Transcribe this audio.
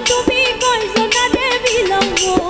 তুমি কইছো না দেবী লম্ব